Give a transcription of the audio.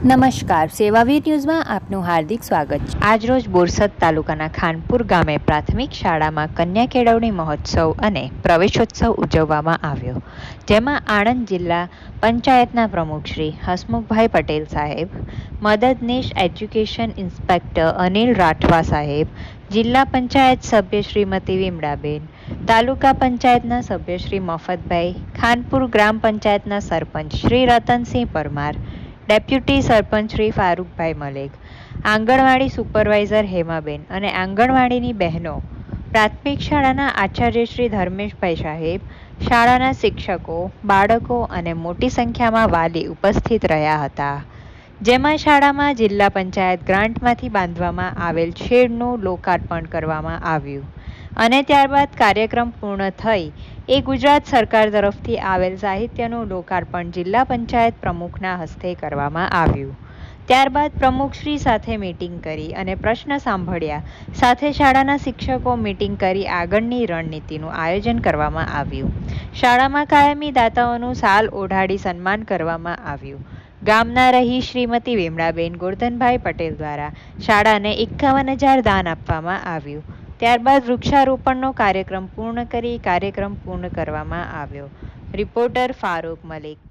નમસ્કાર, સેવાવીર ન્યૂઝમાં આપનું હાર્દિક સ્વાગત છે. આજરોજ બોરસદ તાલુકાના ખાનપુર ગામે પ્રાથમિક શાળામાં કન્યા કેળવણી મહોત્સવ અને પ્રવેશોત્સવ ઉજવવામાં આવ્યો. જેમાં આણંદ જિલ્લા પંચાયતના પ્રમુખ શ્રી હસમુખભાઈ પટેલ સાહેબ, મદદનીશ એજ્યુકેશન ઇન્સ્પેક્ટર અનિલ રાઠવા સાહેબ, જિલ્લા પંચાયત સભ્ય શ્રીમતી વિમડાબેન તાલુકા પંચાયતના સભ્ય શ્રી મફતભાઈ, ખાનપુર ગ્રામ પંચાયતના સરપંચ શ્રી રતનસિંહ પરમાર ડેપ્યુટી સરપંચ શ્રી ફારૂકભાઈ મલેક, આંગણવાડી સુપરવાઇઝર હેમાબેન અને આંગણવાડીની બહેનો, પ્રાથમિક શાળાના આચાર્ય શ્રી ધર્મેશભાઈ સાહેબ, શાળાના શિક્ષકો, બાળકો અને મોટી સંખ્યામાં વાલી ઉપસ્થિત રહ્યા હતા. જેમાં શાળામાં જિલ્લા પંચાયત ગ્રાન્ટમાંથી બાંધવામાં આવેલ શેડનું લોકાર્પણ કરવામાં આવ્યું અને ત્યારબાદ કાર્યક્રમ પૂર્ણ થઈ એ ગુજરાત સરકાર તરફથી આવેલ સાહિત્યનું લોકાર્પણ જિલ્લા પંચાયત પ્રમુખના હસ્તે કરવામાં આવ્યું. ત્યારબાદ પ્રમુખશ્રી સાથે મીટિંગ કરી અને પ્રશ્ન સાંભળ્યા. સાથે શાળાના શિક્ષકો મીટિંગ કરી આગળની રણનીતિનું આયોજન કરવામાં આવ્યું. શાળામાં કાયમી દાતાઓનું સાલ ઓઢાડી સન્માન કરવામાં આવ્યું. ગામના રહી શ્રીમતી વેમળાબેન ગોરધનભાઈ પટેલ દ્વારા શાળાને એકાવન હજાર દાન આપવામાં આવ્યું. ત્યારબાદ વૃક્ષારોપણનો કાર્યક્રમ પૂર્ણ કરી કાર્યક્રમ પૂર્ણ કરવામાં આવ્યો. રિપોર્ટર ફારૂક મલિક.